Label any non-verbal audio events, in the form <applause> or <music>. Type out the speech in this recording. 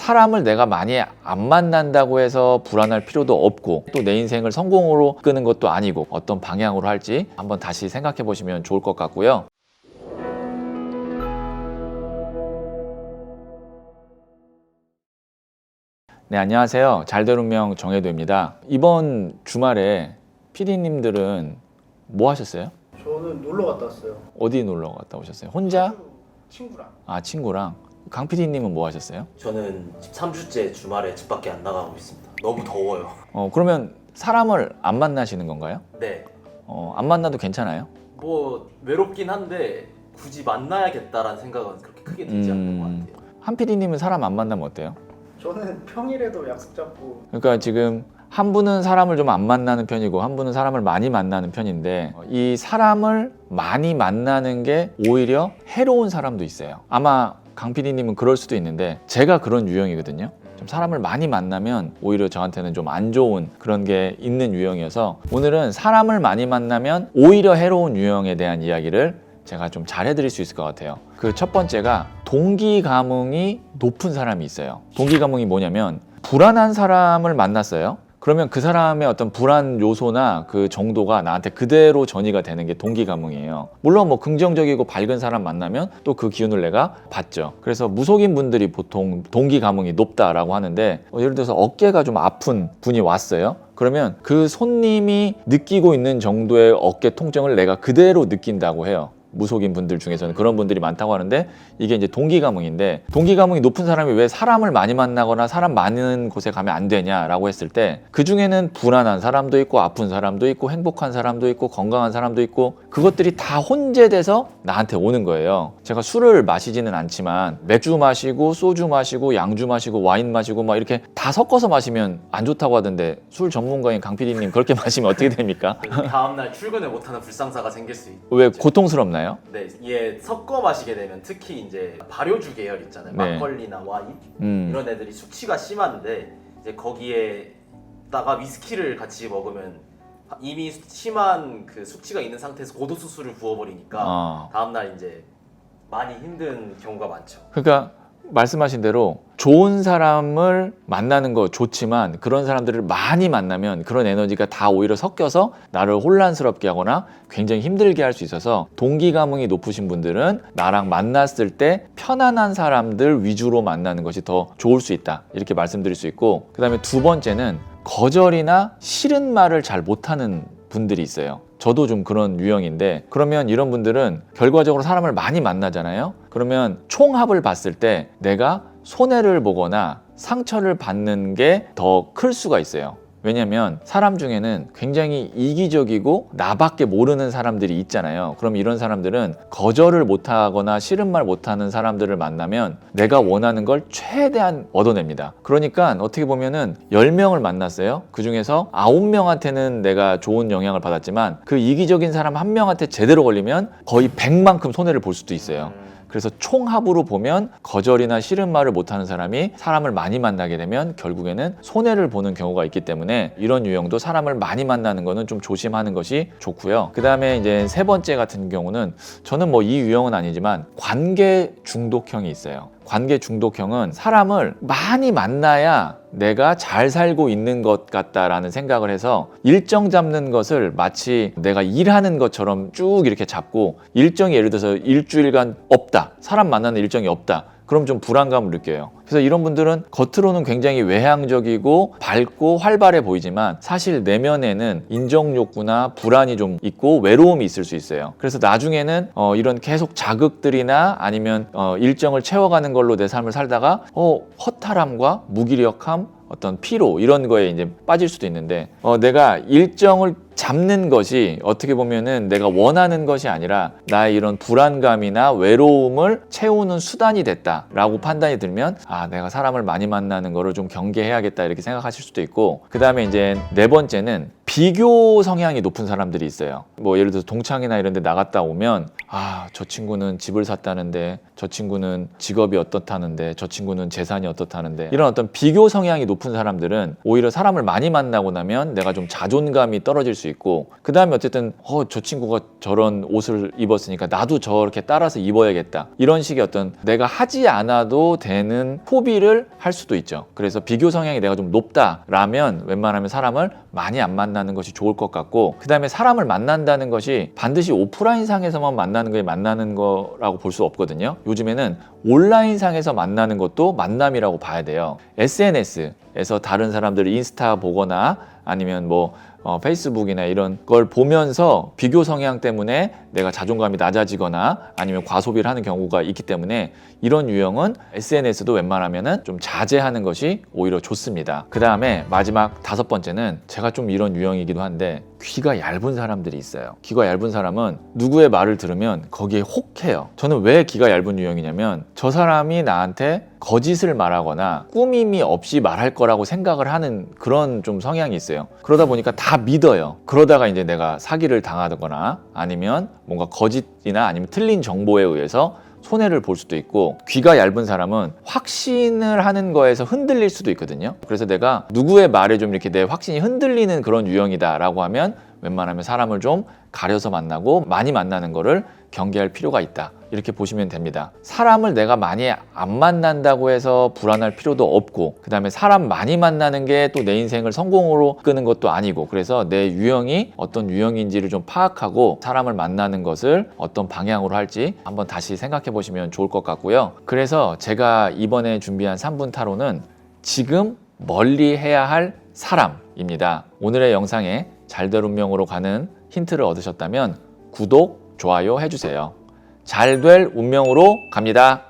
사람을 내가 많이 안 만난다고 해서 불안할 필요도 없고 또 내 인생을 성공으로 끄는 것도 아니고 어떤 방향으로 할지 한번 다시 생각해 보시면 좋을 것 같고요. 네, 안녕하세요. 잘된 운명 정혜도입니다. 이번 주말에 PD님들은 뭐 하셨어요? 저는 놀러 갔다 왔어요. 어디 놀러 갔다 오셨어요? 혼자? 친구랑. 아, 친구랑. 강 PD님은 뭐 하셨어요? 저는 3주째 주말에 집 밖에 안 나가고 있습니다. 너무 더워요. 어, 그러면 사람을 안 만나시는 건가요? 네. 어, 안 만나도 괜찮아요? 뭐 외롭긴 한데 굳이 만나야겠다라는 생각은 그렇게 크게 들지 않는 것 음. 같아요. 한 PD님은 사람 안 만나면 어때요? 저는 평일에도 약속 잡고 그러니까 지금 한 분은 사람을 좀 안 만나는 편이고 한 분은 사람을 많이 만나는 편인데 이 사람을 많이 만나는 게 오히려 해로운 사람도 있어요. 아마 강 PD님은 그럴 수도 있는데 제가 그런 유형이거든요. 좀 사람을 많이 만나면 오히려 저한테는 좀 안 좋은 그런 게 있는 유형이어서 오늘은 사람을 많이 만나면 오히려 해로운 유형에 대한 이야기를 제가 좀 잘해드릴 수 있을 것 같아요. 그 첫 번째가 동기 감흥이 높은 사람이 있어요. 동기 감흥이 뭐냐면 불안한 사람을 만났어요. 그러면 그 사람의 어떤 불안 요소나 그 정도가 나한테 그대로 전이가 되는 게 동기 감흥이에요. 물론 뭐 긍정적이고 밝은 사람 만나면 또 그 기운을 내가 받죠. 그래서 무속인 분들이 보통 동기 감흥이 높다라고 하는데 어, 예를 들어서 어깨가 좀 아픈 분이 왔어요. 그러면 그 손님이 느끼고 있는 정도의 어깨 통증을 내가 그대로 느낀다고 해요. 무속인 분들 중에서는 그런 분들이 많다고 하는데 이게 이제 동기 감흥인데 동기 감흥이 높은 사람이 왜 사람을 많이 만나거나 사람 많은 곳에 가면 안 되냐라고 했을 때 그 중에는 불안한 사람도 있고 아픈 사람도 있고 행복한 사람도 있고 건강한 사람도 있고 그것들이 다 혼재돼서 나한테 오는 거예요. 제가 술을 마시지는 않지만 맥주 마시고 소주 마시고 양주 마시고 와인 마시고 막 이렇게 다 섞어서 마시면 안 좋다고 하던데 술 전문가인 강 PD님 그렇게 <laughs> 마시면 어떻게 됩니까? 다음 날 출근을 못하는 불상사가 생길 수 있죠. 왜 고통스럽나요? 네, 얘 섞어 마시게 되면 특히 이제 발효주 계열 있잖아요. 네. 막걸리나 와인 음. 이런 애들이 수치가 심한데 이제 거기에다가 위스키를 같이 먹으면 이미 수- 심한 그 수치가 있는 상태에서 고도 수술을 부어버리니까 아. 다음 날 이제 많이 힘든 경우가 많죠. 그러니까 말씀하신 대로 좋은 사람을 만나는 거 좋지만 그런 사람들을 많이 만나면 그런 에너지가 다 오히려 섞여서 나를 혼란스럽게 하거나 굉장히 힘들게 할 수 있어서 동기 감흥이 높으신 분들은 나랑 만났을 때 편안한 사람들 위주로 만나는 것이 더 좋을 수 있다. 이렇게 말씀드릴 수 있고 그다음에 두 번째는 거절이나 싫은 말을 잘 못하는 분들이 있어요. 저도 좀 그런 유형인데 그러면 이런 분들은 결과적으로 사람을 많이 만나잖아요. 그러면 총합을 봤을 때 내가 손해를 보거나 상처를 받는 게 더 클 수가 있어요. 왜냐면 사람 중에는 굉장히 이기적이고 나밖에 모르는 사람들이 있잖아요. 그럼 이런 사람들은 거절을 못하거나 싫은 말 못하는 사람들을 만나면 내가 원하는 걸 최대한 얻어냅니다. 그러니까 어떻게 보면은 10명을 만났어요. 그 중에서 9명한테는 내가 좋은 영향을 받았지만 그 이기적인 사람 한 명한테 제대로 걸리면 거의 100만큼 손해를 볼 수도 있어요. 그래서 총합으로 보면 거절이나 싫은 말을 못하는 사람이 사람을 많이 만나게 되면 결국에는 손해를 보는 경우가 있기 때문에 이런 유형도 사람을 많이 만나는 거는 좀 조심하는 것이 좋고요. 그 다음에 이제 세 번째 같은 경우는 저는 뭐 이 유형은 아니지만 관계 중독형이 있어요. 관계 중독형은 사람을 많이 만나야 내가 잘 살고 있는 것 같다라는 생각을 해서 일정 잡는 것을 마치 내가 일하는 것처럼 쭉 이렇게 잡고 일정이 예를 들어서 일주일간 없다. 사람 만나는 일정이 없다. 그럼 좀 불안감을 느껴요. 그래서 이런 분들은 겉으로는 굉장히 외향적이고 밝고 활발해 보이지만 사실 내면에는 인정 욕구나 불안이 좀 있고 외로움이 있을 수 있어요. 그래서 나중에는 어, 이런 계속 자극들이나 아니면 어, 일정을 채워가는 걸로 내 삶을 살다가 어, 허탈함과 무기력함 어떤 피로 이런 거에 이제 빠질 수도 있는데 어, 내가 일정을 잡는 것이 어떻게 보면은 내가 원하는 것이 아니라 나의 이런 불안감이나 외로움을 채우는 수단이 됐다라고 판단이 들면 아 내가 사람을 많이 만나는 거를 좀 경계해야겠다 이렇게 생각하실 수도 있고 그 다음에 이제 네 번째는 비교 성향이 높은 사람들이 있어요. 뭐 예를 들어서 동창이나 이런 데 나갔다 오면 아, 저 친구는 집을 샀다는데 저 친구는 직업이 어떻다는데 저 친구는 재산이 어떻다는데 이런 어떤 비교 성향이 높은 사람들은 오히려 사람을 많이 만나고 나면 내가 좀 자존감이 떨어질 수 있고 그다음에 어쨌든 어, 저 친구가 저런 옷을 입었으니까 나도 저렇게 따라서 입어야겠다. 이런 식의 어떤 내가 하지 않아도 되는 포비를 할 수도 있죠. 그래서 비교 성향이 내가 좀 높다라면 웬만하면 사람을 많이 안 만나는 것이 좋을 것 같고 그 다음에 사람을 만난다는 것이 반드시 오프라인 상에서만 만나는 게 만나는 거라고 볼 수 없거든요. 요즘에는 온라인 상에서 만나는 것도 만남이라고 봐야 돼요. SNS에서 다른 사람들 인스타 보거나 아니면 뭐 어, 페이스북이나 이런 걸 보면서 비교 성향 때문에 내가 자존감이 낮아지거나 아니면 과소비를 하는 경우가 있기 때문에 이런 유형은 SNS도 웬만하면은 좀 자제하는 것이 오히려 좋습니다. 그 다음에 마지막 다섯 번째는 제가 좀 이런 유형이기도 한데 귀가 얇은 사람들이 있어요. 귀가 얇은 사람은 누구의 말을 들으면 거기에 혹해요. 저는 왜 귀가 얇은 유형이냐면 저 사람이 나한테 거짓을 말하거나 꾸밈이 없이 말할 거라고 생각을 하는 그런 좀 성향이 있어요. 그러다 보니까 다 믿어요. 그러다가 이제 내가 사기를 당하거나 아니면 뭔가 거짓이나 아니면 틀린 정보에 의해서 손해를 볼 수도 있고 귀가 얇은 사람은 확신을 하는 거에서 흔들릴 수도 있거든요. 그래서 내가 누구의 말에 좀 이렇게 내 확신이 흔들리는 그런 유형이다라고 하면 웬만하면 사람을 좀 가려서 만나고 많이 만나는 거를 경계할 필요가 있다. 이렇게 보시면 됩니다. 사람을 내가 많이 안 만난다고 해서 불안할 필요도 없고, 그 다음에 사람 많이 만나는 게 또 내 인생을 성공으로 끄는 것도 아니고, 그래서 내 유형이 어떤 유형인지를 좀 파악하고 사람을 만나는 것을 어떤 방향으로 할지 한번 다시 생각해 보시면 좋을 것 같고요. 그래서 제가 이번에 준비한 3분 타로는 지금 멀리 해야 할 사람입니다. 오늘의 영상에 잘될 운명으로 가는 힌트를 얻으셨다면 구독, 좋아요 해주세요. 잘 될 운명으로 갑니다.